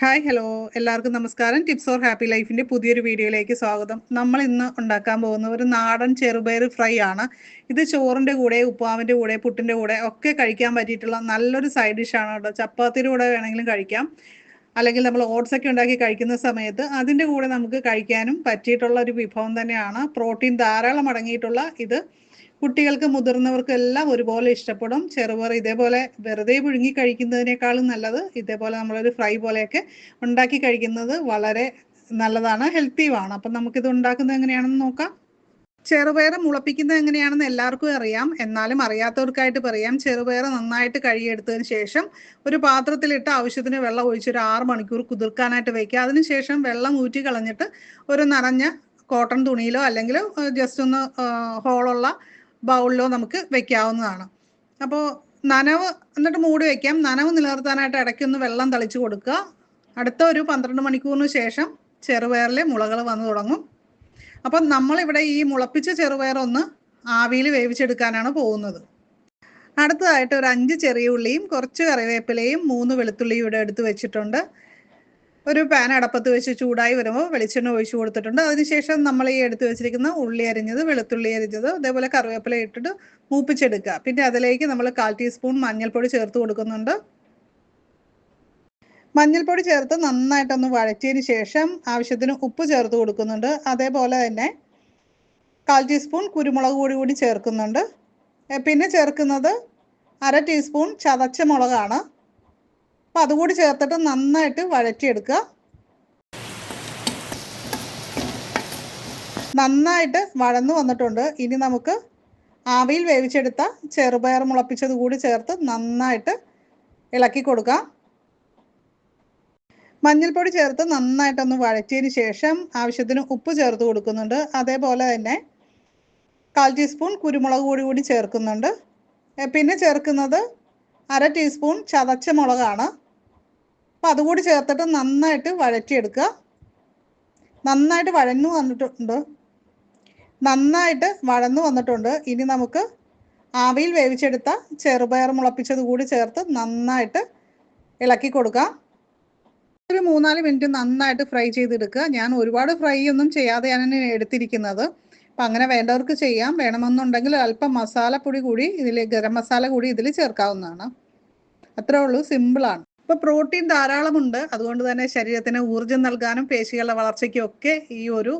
Hi hello എല്ലാവർക്കും നമസ്കാരം. Tips or happy ലൈഫിന്റെ പുതിയൊരു വീഡിയോയിലേക്ക് സ്വാഗതം. നമ്മൾ ഇന്ന് ഉണ്ടാക്കാൻ പോകുന്ന ഒരു നാടൻ ചെറുപയർ ഫ്രൈ ആണ്. ഇത് ചോറിന്റെ കൂടെ ഉപ്പാവിന്റെ കൂടെ പുട്ടിന്റെ കൂടെ ഒക്കെ കഴിക്കാൻ പറ്റിയിട്ടുള്ള നല്ലൊരു സൈഡ് ഡിഷാണ് കേട്ടോ. ചപ്പാത്തിയുടെ കൂടെ വേണമെങ്കിലും കഴിക്കാം. അല്ലെങ്കിൽ നമ്മൾ ഓട്സ് ഒക്കെ ഉണ്ടാക്കി കഴിക്കുന്ന സമയത്ത് അതിന്റെ കൂടെ നമുക്ക് കഴിക്കാനും പറ്റിയിട്ടുള്ള ഒരു വിഭവം തന്നെയാണ്. പ്രോട്ടീൻ ധാരാളം അടങ്ങിയിട്ടുള്ള ഇത്. കുട്ടികൾക്ക് മുതിർന്നവർക്കും എല്ലാം ഒരുപോലെ ഇഷ്ടപ്പെടും. ചെറുപയർ ഇതേപോലെ വെറുതെ പുഴുങ്ങി കഴിക്കുന്നതിനേക്കാളും നല്ലത് ഇതേപോലെ നമ്മളൊരു ഫ്രൈ പോലെയൊക്കെ ഉണ്ടാക്കി കഴിക്കുന്നത് വളരെ നല്ലതാണ് ഹെൽത്തിയുമാണ് അപ്പം നമുക്കിത് ഉണ്ടാക്കുന്നത് എങ്ങനെയാണെന്ന് നോക്കാം. ചെറുപയർ മുളപ്പിക്കുന്നത് എങ്ങനെയാണെന്ന് എല്ലാവർക്കും അറിയാം. എന്നാലും അറിയാത്തവർക്കായിട്ട് പറയാം. ചെറുപയർ നന്നായിട്ട് കഴുകിയെടുത്തതിന് ശേഷം ഒരു പാത്രത്തിലിട്ട് ആവശ്യത്തിന് വെള്ളം ഒഴിച്ച് ഒരു ആറ് മണിക്കൂർ കുതിർക്കാനായിട്ട് വയ്ക്കുക അതിനുശേഷം വെള്ളം ഊറ്റി കളഞ്ഞിട്ട് ഒരു നനഞ്ഞ കോട്ടൺ തുണിയിലോ അല്ലെങ്കിൽ ജസ്റ്റ് ഒന്ന് ഹോളുള്ള ബൗളിലോ നമുക്ക് വെക്കാവുന്നതാണ്. അപ്പോൾ നനവ് എന്നിട്ട് മൂടി വെക്കാം. നനവ് നിലനിർത്താനായിട്ട് ഇടയ്ക്കൊന്ന് വെള്ളം തളിച്ചു കൊടുക്കുക. അടുത്ത ഒരു പന്ത്രണ്ട് മണിക്കൂറിന് ശേഷം ചെറുപയറിലെ മുളകൾ വന്നു തുടങ്ങും. അപ്പം നമ്മളിവിടെ ഈ മുളപ്പിച്ച ചെറുപയർ ഒന്ന് ആവിയിൽ വേവിച്ചെടുക്കാനാണ് പോകുന്നത്. അടുത്തതായിട്ട് ഒരു അഞ്ച് ചെറിയ ഉള്ളിയും കുറച്ച് കറിവേപ്പിലയും മൂന്ന് വെളുത്തുള്ളിയും ഇവിടെ എടുത്ത് വെച്ചിട്ടുണ്ട്. ഒരു പാൻ അടപ്പത്ത് വെച്ച് ചൂടായി വരുമ്പോൾ വെളിച്ചെണ്ണ ഒഴിച്ചു കൊടുത്തിട്ടുണ്ട്. അതിനുശേഷം നമ്മൾ ഈ എടുത്തു വെച്ചിരിക്കുന്ന ഉള്ളി അരിഞ്ഞത് വെളുത്തുള്ളി അരിഞ്ഞത് അതേപോലെ കറിവേപ്പില ഇട്ടിട്ട് മൂപ്പിച്ചെടുക്കുക. പിന്നെ അതിലേക്ക് നമ്മൾ കാൽ ടീസ്പൂൺ മഞ്ഞൾപ്പൊടി ചേർത്ത് കൊടുക്കുന്നുണ്ട്. മഞ്ഞൾപ്പൊടി ചേർത്ത് നന്നായിട്ടൊന്ന് വഴറ്റിയതിന് ശേഷം ആവശ്യത്തിന് ഉപ്പ് ചേർത്ത് കൊടുക്കുന്നുണ്ട്. അതേപോലെ തന്നെ കാൽ ടീസ്പൂൺ കുരുമുളക് പൊടി കൂടി ചേർക്കുന്നുണ്ട്. പിന്നെ ചേർക്കുന്നത് അര ടീസ്പൂൺ ചതച്ച മുളകാണ്. അപ്പം അതുകൂടി ചേർത്തിട്ട് നന്നായിട്ട് വഴറ്റിയെടുക്കുക. നന്നായിട്ട് വഴന്നു വന്നിട്ടുണ്ട്. ഇനി നമുക്ക് ആവിയിൽ വേവിച്ചെടുത്ത ചെറുപയർ മുളപ്പിച്ചത് കൂടി ചേർത്ത് നന്നായിട്ട് ഇളക്കി കൊടുക്കാം. മഞ്ഞൾപ്പൊടി ചേർത്ത് നന്നായിട്ടൊന്ന് വഴറ്റിയതിന് ശേഷം ആവശ്യത്തിന് ഉപ്പ് ചേർത്ത് കൊടുക്കുന്നുണ്ട്. അതേപോലെ തന്നെ കാൽ ടീസ്പൂൺ കുരുമുളക് പൊടി കൂടി ചേർക്കുന്നുണ്ട്. പിന്നെ ചേർക്കുന്നത് അര ടീസ്പൂൺ ചതച്ച മുളകാണ്. അപ്പോൾ അതുകൂടി ചേർത്തിട്ട് നന്നായിട്ട് വഴറ്റിയെടുക്കുക. നന്നായിട്ട് വഴന്നു വന്നിട്ടുണ്ട്. നന്നായിട്ട് വഴന്നു വന്നിട്ടുണ്ട്. ഇനി നമുക്ക് ആവിയിൽ വേവിച്ചെടുത്ത ചെറുപയർ മുളപ്പിച്ചത് കൂടി ചേർത്ത് നന്നായിട്ട് ഇളക്കി കൊടുക്കാം ഒരു മൂന്നാൽ മിനിറ്റ് നന്നായിട്ട് ഫ്രൈ ചെയ്തെടുക്കുക. ഞാൻ ഒരുപാട് ഫ്രൈ ഒന്നും ചെയ്യാതെയാണ് എടുത്തിരിക്കുന്നത്. അപ്പം അങ്ങനെ വേണ്ടവർക്ക് ചെയ്യാം. വേണമെന്നുണ്ടെങ്കിൽ അല്പം മസാലപ്പൊടി കൂടി ഇതിൽ ഗരം മസാല കൂടി ഇതിൽ ചേർക്കാവുന്നതാണ്. അത്രേ ഉള്ളൂ. സിമ്പിളാണ്. ഇപ്പോൾ പ്രോട്ടീൻ ധാരാളമുണ്ട്. അതുകൊണ്ട് തന്നെ ശരീരത്തിന് ഊർജം നൽകാനും പേശികളുടെ വളർച്ചയ്ക്കും ഒക്കെ ഈ ഒരു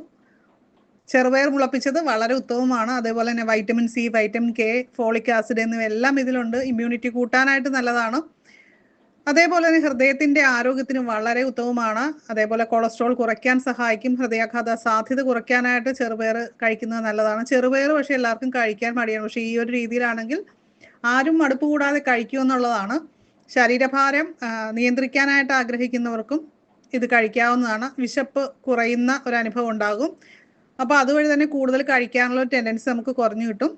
ചെറുപയർ മുളപ്പിച്ചത് വളരെ ഉത്തമമാണ്. അതേപോലെ തന്നെ vitamin C vitamin K folic acid എന്നിവയെല്ലാം ഇതിലുണ്ട്. ഇമ്മ്യൂണിറ്റി കൂട്ടാനായിട്ട് നല്ലതാണ്. അതേപോലെ തന്നെ ഹൃദയത്തിന്റെ ആരോഗ്യത്തിന് വളരെ ഉത്തമമാണ്. അതേപോലെ കൊളസ്ട്രോൾ കുറയ്ക്കാൻ സഹായിക്കും. ഹൃദയാഘാത സാധ്യത കുറയ്ക്കാനായിട്ട് ചെറുപയർ കഴിക്കുന്നത് നല്ലതാണ്. ചെറുപയർ പക്ഷെ എല്ലാവർക്കും കഴിക്കാൻ മടിയാണ്. പക്ഷെ ഈ ഒരു രീതിയിലാണെങ്കിൽ ആരും മടുപ്പ് കൂടാതെ കഴിക്കുമെന്നുള്ളതാണ് ശരീരഭാരം നിയന്ത്രിക്കാനായിട്ട് ആഗ്രഹിക്കുന്നവർക്കും ഇത് കഴിക്കാവുന്നതാണ്. വിശപ്പ് കുറയുന്ന ഒരു അനുഭവം ഉണ്ടാകും. അപ്പോൾ അതുവഴി തന്നെ കൂടുതൽ കഴിക്കാനുള്ള ടെൻഡൻസി നമുക്ക് കുറഞ്ഞു കിട്ടും.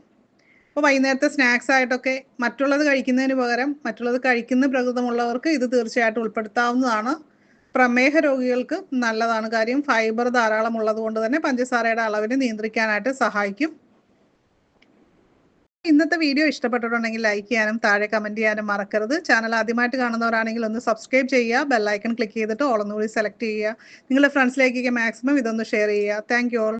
അപ്പോൾ വൈകുന്നേരത്തെ സ്നാക്സ് ആയിട്ടൊക്കെ മറ്റുള്ളത് കഴിക്കുന്നതിന് പകരം മറ്റുള്ളത് കഴിക്കുന്ന പ്രകൃതമുള്ളവർക്ക് ഇത് തീർച്ചയായിട്ടും ഉൾപ്പെടുത്താവുന്നതാണ്. പ്രമേഹ രോഗികൾക്ക് നല്ലതാണ് കാര്യം. ഫൈബർ ധാരാളം ഉള്ളത് കൊണ്ട് തന്നെ പഞ്ചസാരയുടെ അളവിനെ നിയന്ത്രിക്കാനായിട്ട് സഹായിക്കും. ഇന്നത്തെ വീഡിയോ ഇഷ്ടപ്പെട്ടിട്ടുണ്ടെങ്കിൽ ലൈക്ക് ചെയ്യാനും താഴെ കമന്റ് ചെയ്യാനും മറക്കരുത്. ചാനൽ ആദ്യമായിട്ട് കാണുന്നവരാണെങ്കിൽ ഒന്ന് സബ്സ്ക്രൈബ് ചെയ്യുക ബെല്ലൈക്കൺ ക്ലിക്ക് ചെയ്തിട്ട് ഓളൊന്നുകൂടി സെലക്ട് ചെയ്യുക. നിങ്ങളുടെ ഫ്രണ്ട്സിലേക്കൊക്കെ മാക്സിമം ഇതൊന്ന് ഷെയർ ചെയ്യുക. Thank you all